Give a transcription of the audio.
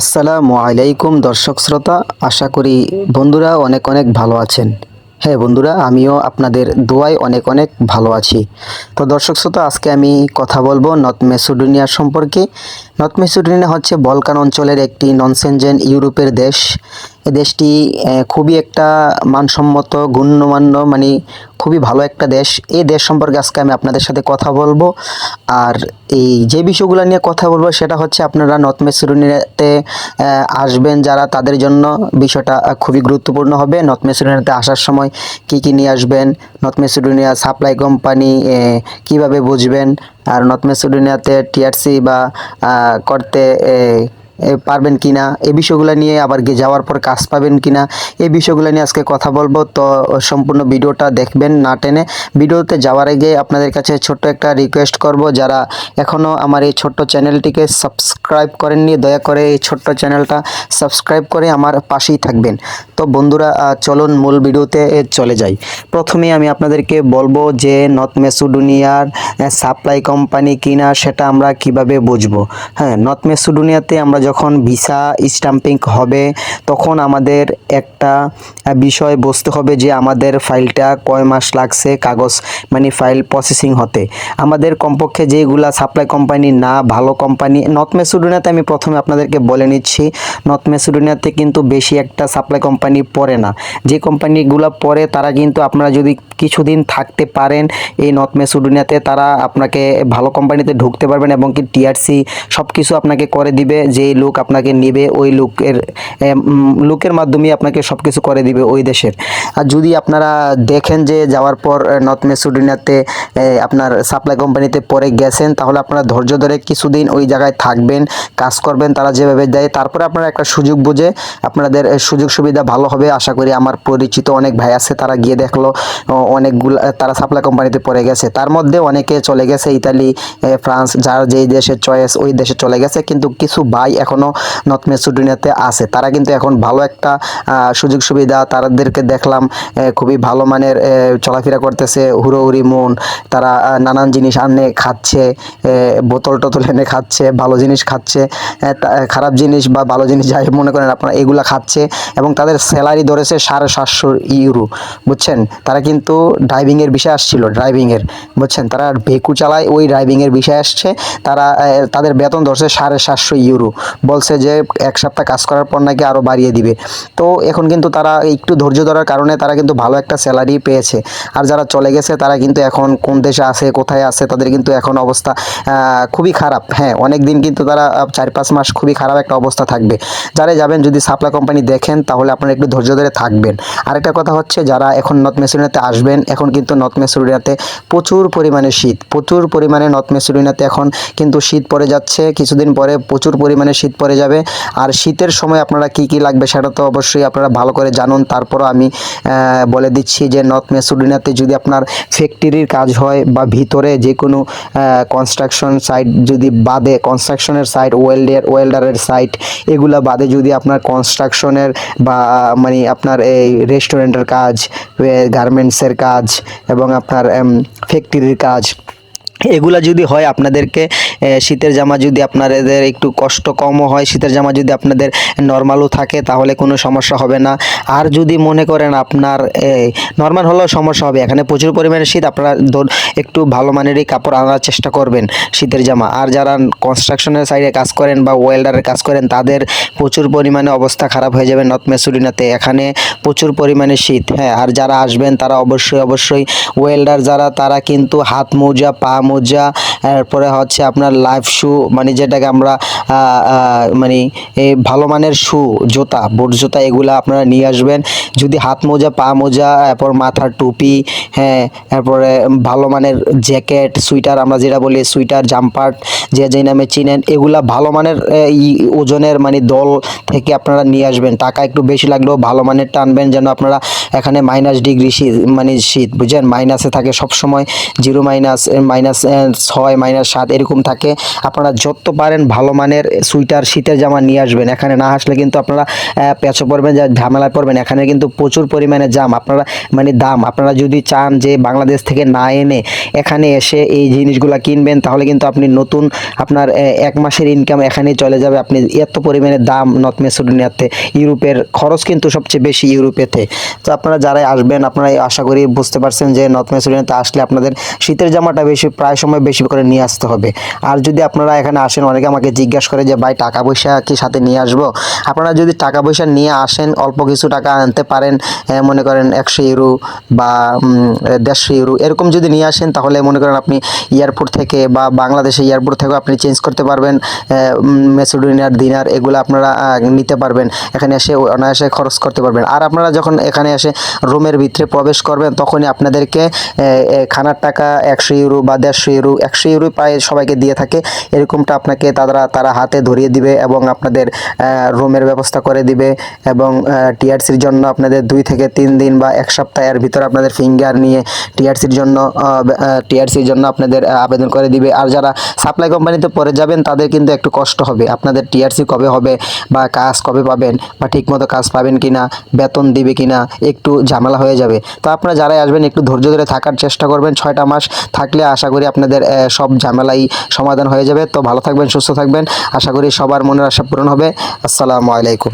আসসালামু আলাইকুম দর্শক শ্রোতা, আশা করি বন্ধুরা অনেক অনেক ভালো আছেন। হ্যাঁ বন্ধুরা, আমিও আপনাদের দোয়ায় অনেক অনেক ভালো আছি। তো দর্শক শ্রোতা, আজকে আমি কথা বলব নর্থ মেসিডোনিয়া সম্পর্কে। নর্থ মেসিডোনিয়া হচ্ছে বলকান অঞ্চলের একটি ননসেনজেন ইউরোপের দেশ। দেশটি খুবই একটা মানসম্মত, গণ্যমান্য মানে খুবই ভালো একটা দেশ। এই দেশ সম্পর্কে আজকে আমি আপনাদের সাথে কথা বলব। আর এই যে বিষয়গুলো নিয়ে কথা বলব, সেটা হচ্ছে আপনারা নর্থ আসবেন যারা তাদের জন্য বিষয়টা খুবই গুরুত্বপূর্ণ হবে। নর্থ মেসিডোনিয়াতে আসার সময় কি কি নিয়ে আসবেন, নর্থ মেসিডোনিয়া সাপ্লাই কোম্পানি কীভাবে বুঝবেন, আর নর্থ মেসিডোনিয়াতে টিআরসি বা করতে পারবেন কিনা এই বিষয়গুলো নিয়ে আবার গিয়ে যাওয়ার পর কাজ পাবেন কিনা এই বিষয়গুলো নিয়ে আজকে কথা বলব। তো সম্পূর্ণ ভিডিওটা দেখবেন না টেনে। ভিডিওতে যাওয়ার আগে আপনাদের কাছে ছোট্ট একটা রিকোয়েস্ট করব। যারা এখনও আমার এই ছোট্ট চ্যানেলটিকে সাবস্ক্রাইব করেননি, দয়া করে এই ছোট্ট চ্যানেলটা সাবস্ক্রাইব করে আমার পাশেই থাকবেন। তো, বন্ধুরা চলুন মূল ভিডিওতে চলে যাই। প্রথমে আমি আপনাদেরকে বলব যে, নর্থ মেসিডোনিয়ার সাপ্লাই কোম্পানি কিনা সেটা আমরা কীভাবে বুঝব? হ্যাঁ নর্থ মেসিডোনিয়াতে আমরা যখন ভিসা স্টাম্পিং হবে, তখন আমাদের একটা বিষয় বুঝতে হবে যে আমাদের ফাইলটা কয় মাস লাগছে, কাগজ মানে ফাইল প্রসেসিং হতে। আমাদের কমপক্ষে যেগুলা সাপ্লাই কোম্পানি না, ভালো কোম্পানি নর্থ মেসিডোনিয়াতে আমি প্রথমে আপনাদেরকে বলে নিচ্ছি নর্থ মেসিডোনিয়াতে কিন্তু বেশি একটা সাপ্লাই কোম্পানি পড়ে না। যে কোম্পানিগুলো পড়ে, তারা কিন্তু আপনারা যদি কিছুদিন থাকতে পারেন, এই নর্থ মেসিডোনিয়াতে তারা আপনাকে ভালো কোম্পানিতে ঢুকতে পারবেন এবং কি টিআরসি সব কিছু আপনাকে করে দিবে যেই লোক আপনাকে নেবে ওই লোকের লোকের মাধ্যমে আপনাকে সব কিছু করে দিবে ওই দেশের। আর যদি আপনারা দেখেন যে যাওয়ার পর নর্থ মেসিডোনিয়াতে এ, আপনার সাপ্লাই কোম্পানিতে পরে গেছেন তাহলে আপনারা ধৈর্য ধরে কিছুদিন ওই জায়গায় থাকবেন কাজ করবেন তারা যেভাবে দেয় তারপরে আপনারা একটা সুযোগ বুঝে আপনাদের সুযোগ সুবিধা ভালো হবে। আশা করি আমার পরিচিত অনেক ভাই আছে তারা গিয়ে দেখল অনেকগুলো তারা সাপ্লাই কোম্পানিতে পড়ে গেছে। তার মধ্যে অনেকে চলে গেছে ইতালি ফ্রান্স যার যেই দেশের চয়েস ওই দেশে চলে গেছে কিন্তু কিছু ভাই এখনও নর্থ মেসিডোনিয়াতে আছে। তারা কিন্তু এখন ভালো একটা সুযোগ সুবিধা তাদেরকে দেখলাম খুবই ভালো মানের চলাফেরা করতেছে, হুড়োহুড়ি মন, তারা নানান জিনিস আনে, খাচ্ছে বোতল টোতল এনে খাচ্ছে, ভালো জিনিস খাচ্ছে খারাপ জিনিস বা ভালো জিনিস যাই মনে করেন আপনারা এগুলা খাচ্ছে এবং তাদের স্যালারি ধরেছে সাড়ে সাতশো ইউরো, বুঝছেন? তারা কিন্তু ড্রাইভিংয়ের বিষয় আসছিল, ড্রাইভিংয়ের, বুঝছেন? তারা ভেকু চালায়, ওই ড্রাইভিংয়ের বিষয় আসছে, তারা তাদের বেতন ধরছে সাড়ে সাতশো ইউরো বলছে যে এক সপ্তাহ কাজ করার পর নাকি আরও বাড়িয়ে দিবে। তো এখন কিন্তু তারা একটু ধৈর্য ধরার কারণে তারা কিন্তু ভালো একটা স্যালারি পেয়েছে। আর যারা চলে গেছে, তারা কিন্তু এখন কোন দেশে আছে, কোথায় আছে, তাদের কিন্তু এখন অবস্থা খুবই খারাপ। হ্যাঁ অনেক দিন কিন্তু তারা চার পাঁচ মাস খুবই খারাপ একটা অবস্থা থাকবে। যারা যাবেন, যদি সাপ্লাই কোম্পানি দেখেন, তাহলে আপনারা একটু ধৈর্য ধরে থাকবেন। আরেকটা কথা হচ্ছে, যারা এখন নর্থ মেসিডোনিয়াতে আসবেন, এখন কিন্তু নর্থ মেসিডোনিয়াতে প্রচুর পরিমাণে শীত, প্রচুর পরিমাণে নর্থ মেসিডোনিয়াতে এখন কিন্তু শীত পড়ে যাচ্ছে। কিছুদিন পরে প্রচুর পরিমাণে শীত পড়ে যাবে। আর শীতের সময় আপনারা কি কি লাগবে সেটা তো অবশ্যই আপনারা ভালো করে জানুন। তারপরও আমি বলে দিচ্ছি যে নর্থ মেসিডোনিয়াতে যদি আপনার ফ্যাক্টরির কাজ হয় বা ভিতরে যে কোনো কনস্ট্রাকশন সাইট যদি বাদে কনস্ট্রাকশনের সাইট ওয়েল্ডের ওয়েল্ডারের সাইট এগুলা বাদে যদি আপনার কনস্ট্রাকশনের বা মানে আপনার এই রেস্টুরেন্টের কাজ গার্মেন্টসের কাজ এবং আপনার ফ্যাক্টরির কাজ এগুলা যদি হয় আপনাদেরকে শীতের জামা যদি আপনাদের একটু কষ্ট কমও হয়, শীতের জামা যদি আপনাদের নর্মালও থাকে, তাহলে কোনো সমস্যা হবে না। আর যদি মনে করেন আপনার নর্মাল হলেও সমস্যা হবে। এখানে প্রচুর পরিমাণে শীত, আপনারা একটু ভালো মানেরই কাপড় আনার চেষ্টা করবেন শীতের জামা। আর যারা কনস্ট্রাকশনের সাইডে কাজ করেন বা ওয়েল্ডারের কাজ করেন, তাদের প্রচুর পরিমাণে অবস্থা খারাপ হয়ে যাবে নর্থ মেসুরিনাতে। এখানে প্রচুর পরিমাণে শীত হ্যাঁ। আর যারা আসবেন, তারা অবশ্যই অবশ্যই ওয়েল্ডার যারা, তারা কিন্তু হাত মোজা, পা মোজা এরপরে হচ্ছে আপনার লাইফ শু মানে যেটাকে আমরা মানে ভালো মানের শু জুতা বুট জুতা, এগুলো আপনারা নিয়ে আসবেন। যদি হাত মোজা, পা মোজা, এরপর মাথার টুপি হ্যাঁ এরপরে ভালো মানের জ্যাকেট সুইটার আমরা যেটা বলি সুইটার জাম্পার যে যে নামে চিনেন, এগুলা ভালো মানের ওজনের মানে দল থেকে আপনারা নিয়ে আসবেন। টাকা একটু বেশি লাগলেও ভালো মানের টানবেন যেন আপনারা এখানে মাইনাস ডিগ্রি শীত মানে শীত, বুঝছেন? মাইনাসে থাকে সব সময় জিরো মাইনাস মাইনাস ছয় ছয় মাইনাস সাত এরকম থাকে। আপনারা যত পারেন ভালো মানের সুইটার শীতের জামা নিয়ে আসবেন। এখানে না আসলে কিন্তু আপনারা পেঁচো পড়বেন যা ঝামেলায় পড়বেন এখানে কিন্তু প্রচুর পরিমাণে জাম। আপনারা মানে দাম, আপনারা যদি চান যে বাংলাদেশ থেকে না এনে এখানে এসে এই জিনিসগুলো কিনবেন, তাহলে কিন্তু আপনি নতুন, আপনার এক মাসের ইনকাম এখানেই চলে যাবে। আপনি এত পরিমাণে দাম নর্থ মেসিডোনিয়াতে ইউরোপের খরচ কিন্তু সবচেয়ে বেশি ইউরোপেতে। তো আপনারা যারাই আসবেন, আপনারা আশা করি বুঝতে পারছেন যে নর্থ মেসিডোনিয়াতে আসলে আপনাদের শীতের জামাটা বেশি, প্রায় সময় বেশি করে নিয়ে আসতে হবে। আর যদি আপনারা এখানে আসেন, অনেকে আমাকে জিজ্ঞাসা করে যে, ভাই, টাকা পয়সা কি সাথে নিয়ে আসব? আপনারা যদি টাকা পয়সা নিয়ে আসেন, অল্প কিছু টাকা আনতে পারেন মনে করেন একশো ইউরো বা দেড়শো ইউরো, এরকম যদি নিয়ে আসেন, তাহলে মনে করেন আপনি এয়ারপোর্ট থেকে বা বাংলাদেশে এয়ারপোর্ট থেকেও আপনি চেঞ্জ করতে পারবেন মেসিডোনিয়ার দিনার, এগুলো আপনারা নিতে পারবেন। এখানে এসে অনায়াসে খরচ করতে পারবেন। আর আপনারা যখন এখানে এসে রুমের ভিতরে প্রবেশ করবেন, তখনই আপনাদেরকে খানার টাকা একশো ইউরো বা দেড়শো ইউরো, একশো ইউরো প্রায় সবাইকে দিয়ে থাকে। এরকমটা আপনাকে তারা তারা হাতে ধরিয়ে দিবে এবং আপনাদের রুমের ব্যবস্থা করে দিবে এবং টিআরসির জন্য আপনাদের দুই থেকে তিন দিন বা এক সপ্তাহের ভিতরে আপনাদের ফিঙ্গার নিয়ে টিআরসির জন্য টিআরসির জন্য আপনাদের আবেদন করে দিবে। আর যারা সাপ্লাই কোম্পানিতে পরে যাবেন, তাদের কিন্তু একটু কষ্ট হবে। আপনাদের টিআরসি কবে হবে বা কাজ কবে পাবেন বা ঠিকমতো কাজ পাবেন কি না বেতন দিবে কিনা, একটু ঝামেলা হয়ে যাবে। তো আপনারা যারাই আসবেন, একটু ধৈর্য ধরে থাকার চেষ্টা করবেন। ছয়টা মাস থাকলে আশা করি আপনাদের সব ঝামেলাই সমাধান হয়ে যাবে। তো ভালো থাকবেন, সুস্থ থাকবেন। আশা করি সবার মনের আশা পূরণ হবে। আসসালামু আলাইকুম।